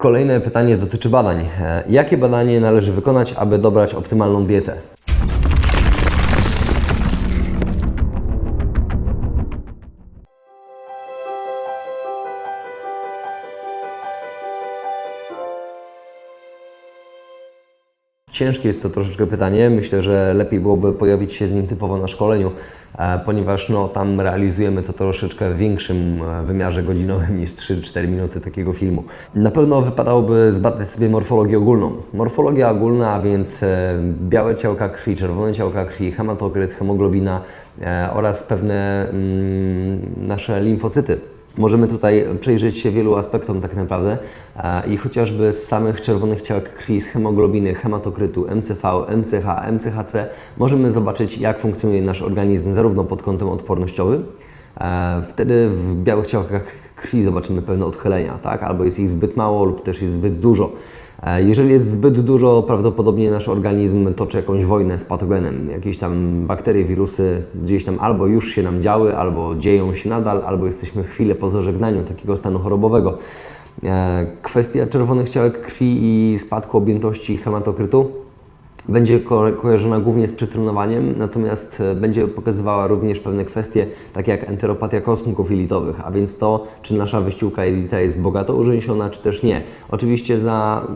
Kolejne pytanie dotyczy badań. E, Jakie badanie należy wykonać, aby dobrać optymalną dietę? Ciężkie jest to troszeczkę pytanie. Myślę, że lepiej byłoby pojawić się z nim typowo na szkoleniu, ponieważ no, tam realizujemy to troszeczkę w większym e, wymiarze godzinowym niż 3-4 minuty takiego filmu. Na pewno wypadałoby zbadać sobie morfologię ogólną. Morfologia ogólna, a więc e, białe ciałka krwi, czerwone ciałka krwi, hematokryt, hemoglobina e, oraz pewne mm, nasze limfocyty. Możemy tutaj przejrzeć się wielu aspektom tak naprawdę i chociażby z samych czerwonych ciałek krwi, z hemoglobiny, hematokrytu, MCV, MCH, MCHC możemy zobaczyć jak funkcjonuje nasz organizm zarówno pod kątem odpornościowym, wtedy w białych ciałkach krwi zobaczymy pewne odchylenia, tak? albo jest ich zbyt mało lub też jest zbyt dużo. E, Jeżeli jest zbyt dużo, prawdopodobnie nasz organizm toczy jakąś wojnę z patogenem. Jakieś tam bakterie, wirusy gdzieś tam albo już się nam działy, albo dzieją się nadal, albo jesteśmy chwilę po zażegnaniu takiego stanu chorobowego. E, Kwestia czerwonych ciałek krwi i spadku objętości hematokrytu będzie ko- kojarzona głównie z przetrenowaniem, natomiast e, będzie pokazywała również pewne kwestie, takie jak enteropatia kosmków jelitowych, a więc to, czy nasza wyściółka jelita jest bogato urzęsiona, czy też nie. Oczywiście za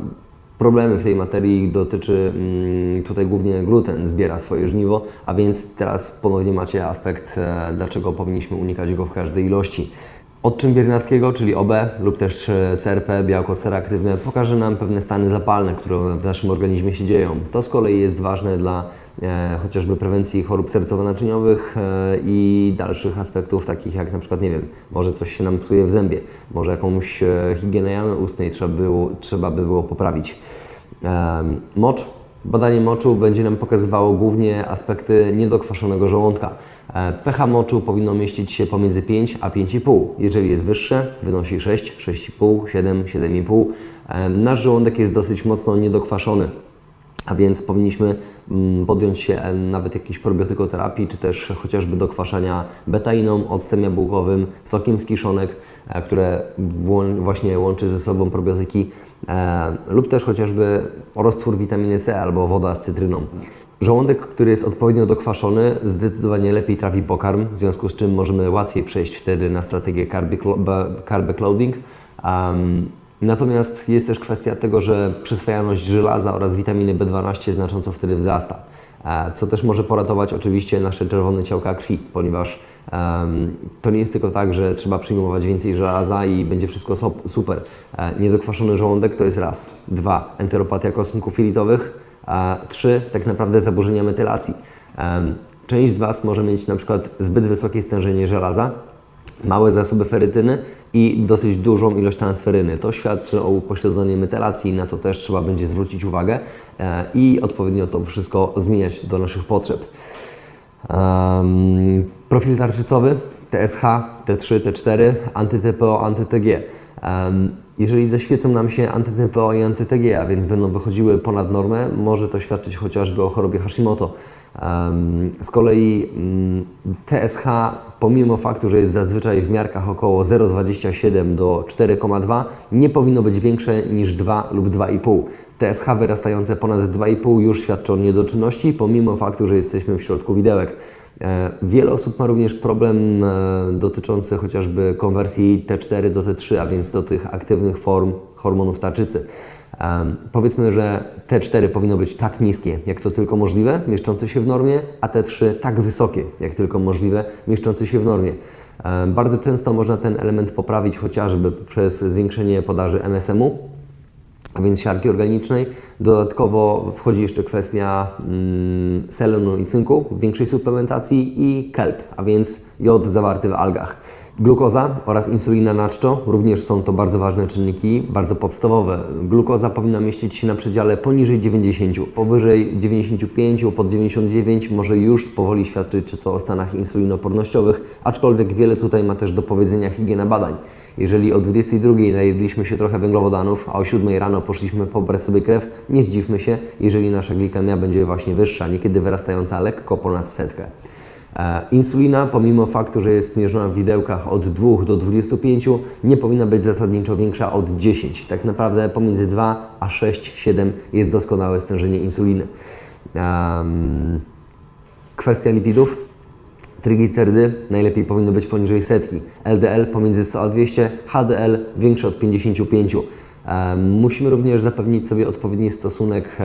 problemy w tej materii dotyczy mm, tutaj głównie gluten, zbiera swoje żniwo, a więc teraz ponownie macie aspekt, e, dlaczego powinniśmy unikać go w każdej ilości. Odczyn biernackiego, czyli OB lub też e, CRP, białko C-reaktywne, pokaże nam pewne stany zapalne, które w naszym organizmie się dzieją. To z kolei jest ważne dla e, chociażby prewencji chorób sercowo-naczyniowych e, i dalszych aspektów, takich jak na przykład, nie wiem, może coś się nam psuje w zębie, może jakąś e, higienę jamy ustnej trzeba, było, trzeba by było poprawić. Em, Mocz. Badanie moczu będzie nam pokazywało głównie aspekty niedokwaszonego żołądka. E, pH moczu powinno mieścić się pomiędzy 5 a 5,5. Jeżeli jest wyższe, wynosi 6, 6,5, 7, 7,5. E, Nasz żołądek jest dosyć mocno niedokwaszony. A więc powinniśmy mm, podjąć się nawet jakiejś probiotykoterapii, czy też chociażby dokwaszania betainą, octem jabłkowym, sokiem z kiszonek, e, które właśnie łączy ze sobą probiotyki, e, lub też chociażby roztwór witaminy C albo woda z cytryną. Żołądek, który jest odpowiednio dokwaszony, zdecydowanie lepiej trawi pokarm, w związku z czym możemy łatwiej przejść wtedy na strategię carb. Um, Natomiast jest też kwestia tego, że przyswajalność żelaza oraz witaminy B12 znacząco wtedy wzrasta, e, co też może poratować oczywiście nasze czerwone ciałka krwi, ponieważ em, to nie jest tylko tak, że trzeba przyjmować więcej żelaza i będzie wszystko super. E, Niedokwaszony żołądek to jest raz. Dwa, enteropatia kosmków jelitowych. E, Trzy, tak naprawdę zaburzenia metylacji. Em, Część z Was może mieć na przykład zbyt wysokie stężenie żelaza, małe zasoby ferytyny i dosyć dużą ilość transferyny. To świadczy o upośledzeniu metylacji, na to też trzeba będzie zwrócić uwagę e, i odpowiednio to wszystko zmieniać do naszych potrzeb. Um, profil tarczycowy, TSH, T3, T4, anty-TPO, anty-TG. Um, jeżeli zaświecą nam się anty-TPO i anty-TG, a więc będą wychodziły ponad normę, może to świadczyć chociażby o chorobie Hashimoto. Z kolei um, TSH, pomimo faktu, że jest zazwyczaj w miarkach około 0,27 do 4,2, nie powinno być większe niż 2 lub 2,5. TSH wyrastające ponad 2,5 już świadczy o niedoczynności, pomimo faktu, że jesteśmy w środku widełek. E, Wiele osób ma również problem e, dotyczący chociażby konwersji T4 do T3, a więc do tych aktywnych form hormonów tarczycy. Em, Powiedzmy, że T4 powinno być tak niskie, jak to tylko możliwe, mieszczące się w normie, a T3 tak wysokie, jak tylko możliwe, mieszczące się w normie. Bardzo często można ten element poprawić chociażby przez zwiększenie podaży MSM-u, a więc siarki organicznej. Dodatkowo wchodzi jeszcze kwestia mm, selenu i cynku w większej suplementacji i kelp, a więc jod zawarty w algach. Glukoza oraz insulina na czczo również są to bardzo ważne czynniki, bardzo podstawowe. Glukoza powinna mieścić się na przedziale poniżej 90, powyżej 95, pod 99 może już powoli świadczyć czy to o stanach insulinopornościowych, aczkolwiek wiele tutaj ma też do powiedzenia higiena badań. Jeżeli o 22 najedliśmy się trochę węglowodanów, a o 7 rano poszliśmy pobrać sobie krew, nie zdziwmy się, jeżeli nasza glikemia będzie właśnie wyższa, niekiedy wyrastająca lekko ponad setkę. E, Insulina, pomimo faktu, że jest mierzona w widełkach od 2 do 25, nie powinna być zasadniczo większa od 10. Tak naprawdę pomiędzy 2 a 6, 7 jest doskonałe stężenie insuliny. Em, kwestia lipidów. Triglicerydy najlepiej powinny być poniżej setki. LDL pomiędzy 100 a 200, HDL większe od 55. Em, Musimy również zapewnić sobie odpowiedni stosunek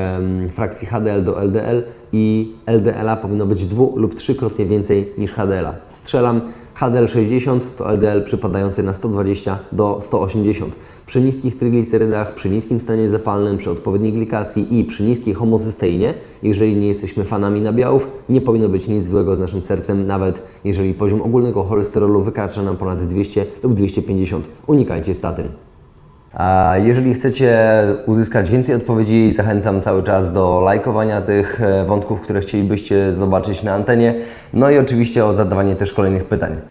frakcji HDL do LDL i LDL-a powinno być dwu lub trzykrotnie więcej niż HDL-a. Strzelam HDL 60 to LDL przypadający na 120 do 180. Przy niskich tryglicerydach, przy niskim stanie zapalnym, przy odpowiedniej glikacji i przy niskiej homocysteinie, jeżeli nie jesteśmy fanami nabiałów, nie powinno być nic złego z naszym sercem, nawet jeżeli poziom ogólnego cholesterolu wykracza nam ponad 200 lub 250. Unikajcie statyn. A jeżeli chcecie uzyskać więcej odpowiedzi, zachęcam cały czas do lajkowania tych e, wątków, które chcielibyście zobaczyć na antenie, no i oczywiście o zadawanie też kolejnych pytań.